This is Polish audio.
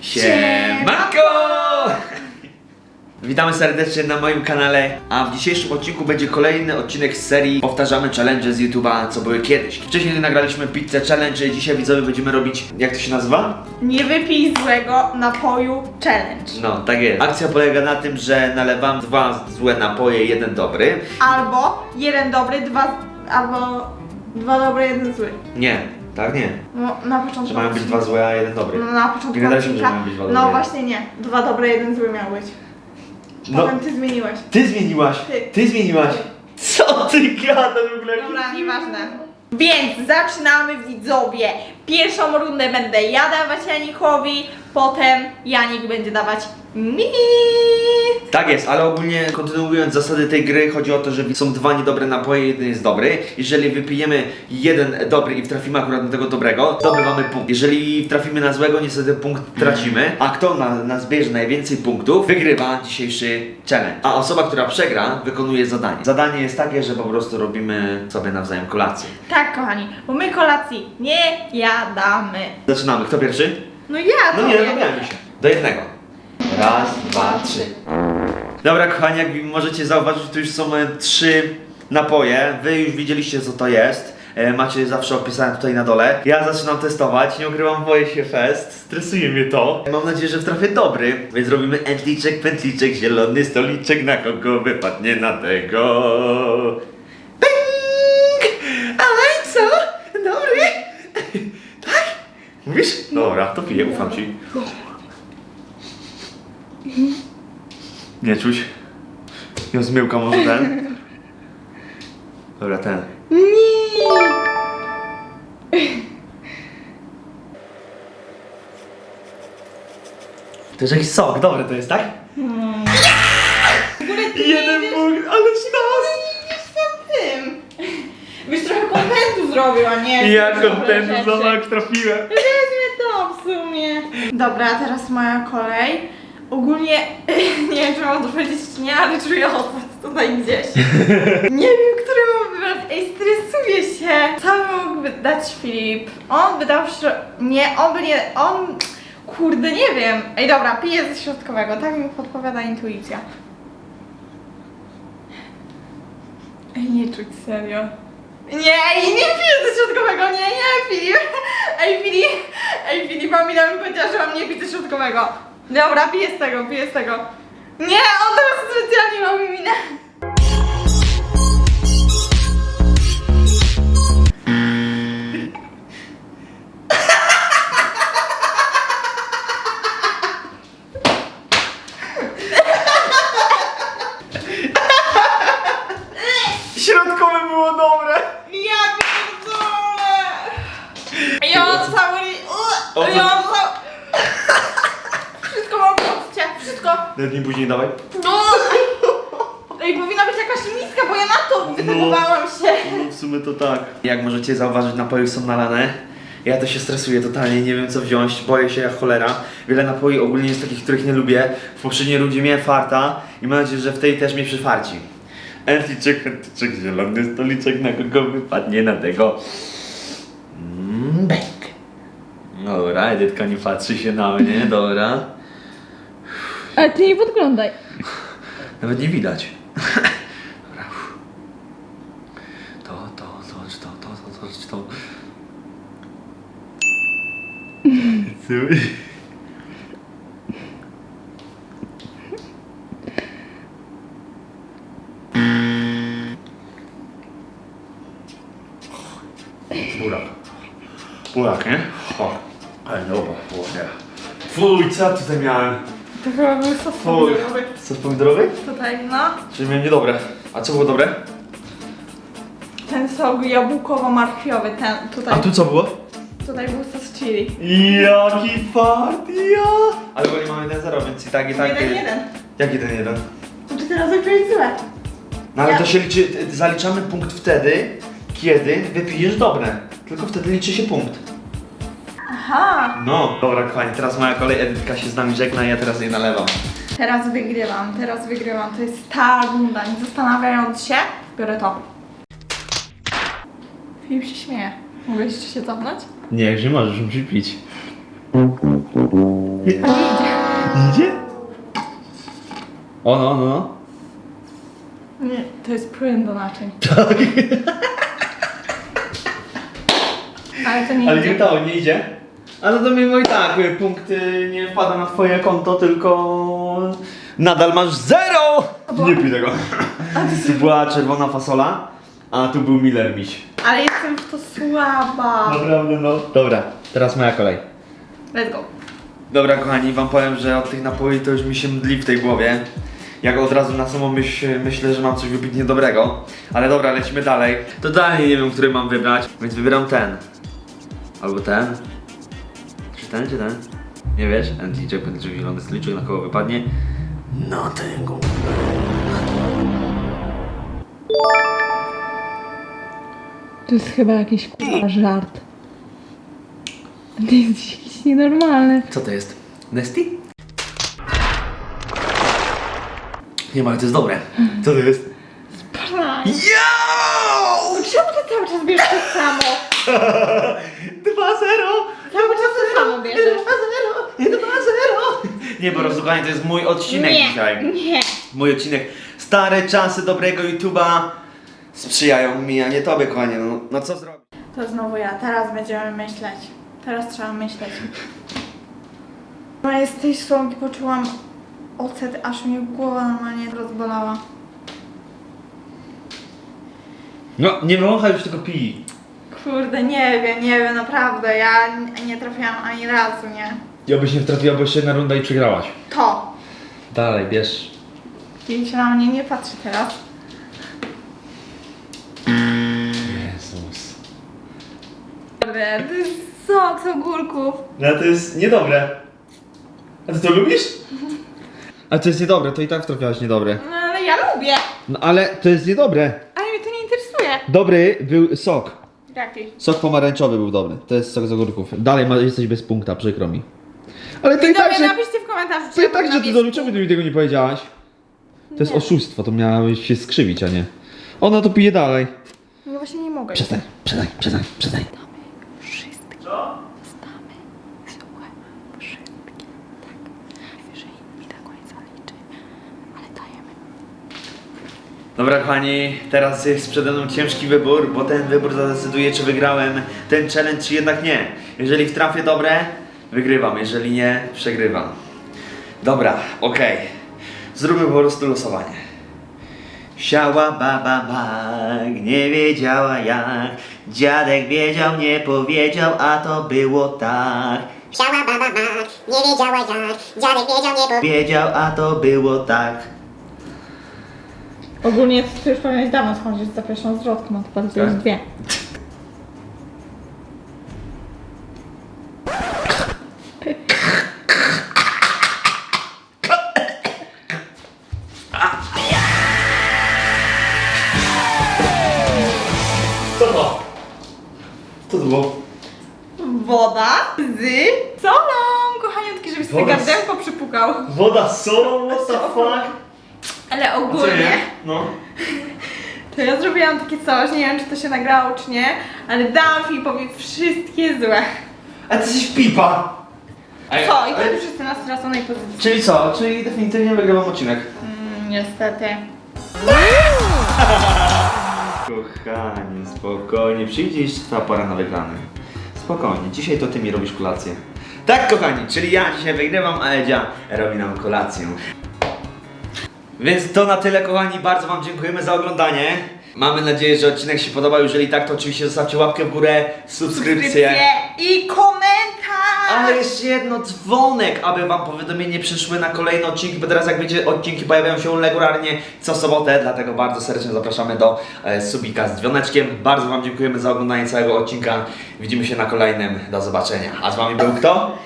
Siemanko! Witamy serdecznie na moim kanale, a w dzisiejszym odcinku będzie kolejny odcinek z serii Powtarzamy challenge z YouTube'a, co były kiedyś. Wcześniej nagraliśmy pizzę challenge, dzisiaj widzowie będziemy robić, jak to się nazywa? Nie wypij złego napoju challenge. No, tak jest. Akcja polega na tym, że nalewam dwa złe napoje, jeden dobry. Albo jeden dobry, dwa. Albo dwa dobre, jeden zły. Nie, tak nie. No, na początku. Że mają być dwa złe, a jeden dobry. No, na początku. Nie gadaliśmy, że odcinka- mają być dwa No dobre. właśnie nie. Dwa dobre, jeden zły miał być. No, Potem ty zmieniłeś. ty zmieniłaś, Ty. ty zmieniłaś. Co ty gadasz w ogóle? Dobra, nieważne. Więc zaczynamy widzowie. Pierwszą rundę będę ja dawać Janikowi, potem Janik będzie dawać mi. Tak jest, ale ogólnie kontynuując zasady tej gry, chodzi o to, że są dwa niedobre napoje, jeden jest dobry. Jeżeli wypijemy jeden dobry i trafimy akurat na tego dobrego, zdobywamy punkt. Jeżeli trafimy na złego, niestety punkt tracimy. A kto na, na zbierze najwięcej punktów, wygrywa dzisiejszy challenge. A osoba, która przegra, wykonuje zadanie. Zadanie jest takie, że po prostu robimy sobie nawzajem kolację. Tak, kochani, bo my kolacji nie jadamy. Zaczynamy. Kto pierwszy? No ja No to nie, wiem. dogadajmy się. Do jednego. Raz, dwa, trzy. Dobra, kochani, jak możecie zauważyć, tu już są trzy napoje. Wy już widzieliście, co to jest. E, Macie zawsze opisane tutaj na dole. Ja zaczynam testować, nie ukrywam, boję się fest. Stresuje mnie to. Mam nadzieję, że wtrafię dobry. Więc robimy entliczek, pętliczek, zielony stoliczek, na kogo wypadnie na tego. Ping! Ale co? Dobry? Tak? Mówisz? Dobra, to piję, ufam ci. Nie czuć. Ja zmyłka może ten. Dobra, ten. To jest jakiś sok, dobry to jest, tak? W ogóle ty Jeden nie punkt, ale sztos! nie wiesz za tym. Byś trochę kontentu zrobił, a nie... Ja dobre kontentu rzeczy. zobacz, trafiłem. Weźmy to w sumie. Dobra, teraz moja kolej. Ogólnie, nie wiem czy mam to powiedzieć czy nie, ale czuję odpad tutaj gdzieś. Nie wiem, który mam wybrać. Ej, stresuję się. Co by mógłby dać Filip? On by dał śro... Nie, on by nie... On... Kurde, nie wiem. Ej, dobra, piję ze środkowego. Tak mi podpowiada intuicja. Ej, nie czuć, serio. Nie, ej, nie piję ze środkowego, nie, nie, Filip. Ej, Filip, ej, Filip, Amina mi powiedziała, że mam nie pić ze środkowego. Dobra, piję z tego, piję z tego. Nie, on teraz specjalnie mi minę. Nawet mi później dawaj. No. Ej, powinna być jakaś miska, bo ja na to wydobywałam się. No w sumie to tak. Jak możecie zauważyć, napoje są nalane. Ja to się stresuję totalnie, nie wiem co wziąć, boję się jak cholera. Wiele napoi ogólnie jest takich, których nie lubię. W poprzedniej rundzie miałem farta i mam nadzieję, że w tej też mnie przyfarci. Entliczek, entliczek, zielony stoliczek, na kogo wypadnie na tego. Mm, bęk. Dobra, Edytka nie patrzy się na mnie, dobra. Ale ty nie podglądaj. Nawet nie widać. Dobra. To, to, to, to, to, to, to, to. Co? Burak. Burak, nie? O, ale dobra, burak. Fuj, co ja tutaj miałem? To chyba był sos Fuj. pomidorowy. Sos pomidorowy? Tutaj, no. Czyli miałem niedobre. A co było dobre? Ten sok jabłkowo-marchwiowy, ten tutaj. A tu co było? Tutaj był sos chili. Jaki fart, ja! Ale bo nie mamy 1-0, więc i tak, i tak. jeden, jeden. Jak 1-1? Czy ty razy czułeś złe? No ale Ja- to się liczy, zaliczamy punkt wtedy, kiedy wypijesz dobre. Tylko wtedy liczy się punkt. Aha. No. Dobra, kochani, teraz moja kolej, Edytka się z nami żegna, ja teraz jej nalewam. Teraz wygrywam, teraz wygrywam. To jest ta runda. Nie zastanawiając się, biorę to. Filip się śmieje. Mogę jeszcze się cofnąć? Nie, już nie możesz, musisz pić. Idzie? O no, no, no. Nie, to jest płyn do naczyń. Tak. Ale to nie Ale idzie. nie to, nie idzie? Ale to mimo i tak y, punkty nie wpada na twoje konto, tylko nadal masz zero! Nie pij tego. Tu była czerwona fasola, a tu był Miller Miś. Ale jestem w to słaba. Naprawdę no. Dobra, teraz moja kolej. Let's go. Dobra kochani, wam powiem, że od tych napoi to już mi się mdli w tej głowie. Jak od razu na samą myśl myślę, że mam coś wypić niedobrego. Ale dobra, lecimy dalej. Totalnie nie wiem, który mam wybrać, więc wybieram ten. Albo ten. Czy ten, czy ten? Nie wiesz? NTJ będzie zielony liczył na kogo wypadnie. No tego. To jest chyba jakiś kurwa żart. To jest jakiś nienormalny. Co to jest? Nesty? Nie ma, ale to jest dobre. Co to jest? Prank. Yo! Czemu ty cały czas bierzesz to samo? 2-0! Cały czas to samo bierzesz. 2-0! 2-0! Nie, po prostu kochani, to jest mój odcinek Nie, dzisiaj. nie. Mój odcinek. Stare czasy dobrego YouTube'a sprzyjają mi, a nie tobie, kochanie. No, no co zrobić? To znowu ja. Teraz będziemy myśleć. Teraz trzeba myśleć. No ja z tej słomki poczułam ocet, aż mnie głowa normalnie rozbolała. No, nie wąchaj już, tylko pij. Kurde, nie wiem, nie wiem, naprawdę. Ja n- nie trafiłam ani razu, nie? Ja byś nie trafiła, bo jeszcze jedna runda i przegrałaś. To. Dalej, bierz. Film się na mnie nie patrzy teraz. Jezus. Kurde, to jest sok z ogórków. No to jest niedobre. A ty to lubisz? A to jest niedobre, to i tak trafiałaś niedobre. No ale ja lubię. No ale to jest niedobre. Ale mnie to nie interesuje. Dobry był sok. Jaki? Sok pomarańczowy był dobry. To jest sok z ogórków. Dalej ma, jesteś bez punkta, przykro mi. Ale to i tak, że... napiszcie w komentarzu, To ja i tak, że ty do czemu ty mi tego nie powiedziałaś? To jest oszustwo, to miałabyś się skrzywić, a nie. Ona to pije dalej. No właśnie nie mogę. Przestań, przestań, przestań, przestań. Dobra kochani, teraz jest przede mną ciężki wybór, bo ten wybór zadecyduje czy wygrałem ten challenge czy jednak nie. Jeżeli wtrafię dobre, wygrywam, jeżeli nie, przegrywam. Dobra, okej. Zróbmy po prostu losowanie. Siała baba mag, nie wiedziała jak. Dziadek wiedział, nie powiedział, a to było tak. Siała baba mak, nie wiedziała jak, dziadek wiedział nie po... Wiedział, a to było tak. Ogólnie to już powinieneś dawno schodzić za pierwszą zwrotką, a to bardzo Tak? już dwie. Co to? Co to było? Woda z solą, kochaniutki, żebyś sobie Woda z- gardełko przypukał. Woda z solą? What the fuck? Ale ogólnie, nie? No. to ja zrobiłam takie coś, nie wiem czy to się nagrało czy nie, ale dałam Filipowi wszystkie złe. A ty jesteś pipa. Co? I tak już jestem na straconej pozycji. Czyli co? Czyli definitywnie wygrywam odcinek. Mm, niestety. Kochanie, spokojnie. Przyjdzie jeszcze ta pora na wygrany. Spokojnie, dzisiaj to ty mi robisz kolację. Tak, kochani, czyli ja dzisiaj wygrywam, a Edzia robi nam kolację. Więc to na tyle, kochani. Bardzo Wam dziękujemy za oglądanie. Mamy nadzieję, że odcinek się podobał. Jeżeli tak, to oczywiście zostawcie łapkę w górę, subskrypcję. i komentarz! Ale jeszcze jedno, dzwonek, aby wam powiadomienie przyszły na kolejne odcinki, bo teraz jak wiecie, odcinki pojawiają się regularnie co sobotę, dlatego bardzo serdecznie zapraszamy do e, Subika z dzwoneczkiem. Bardzo wam dziękujemy za oglądanie całego odcinka. Widzimy się na kolejnym. Do zobaczenia. A z wami był kto?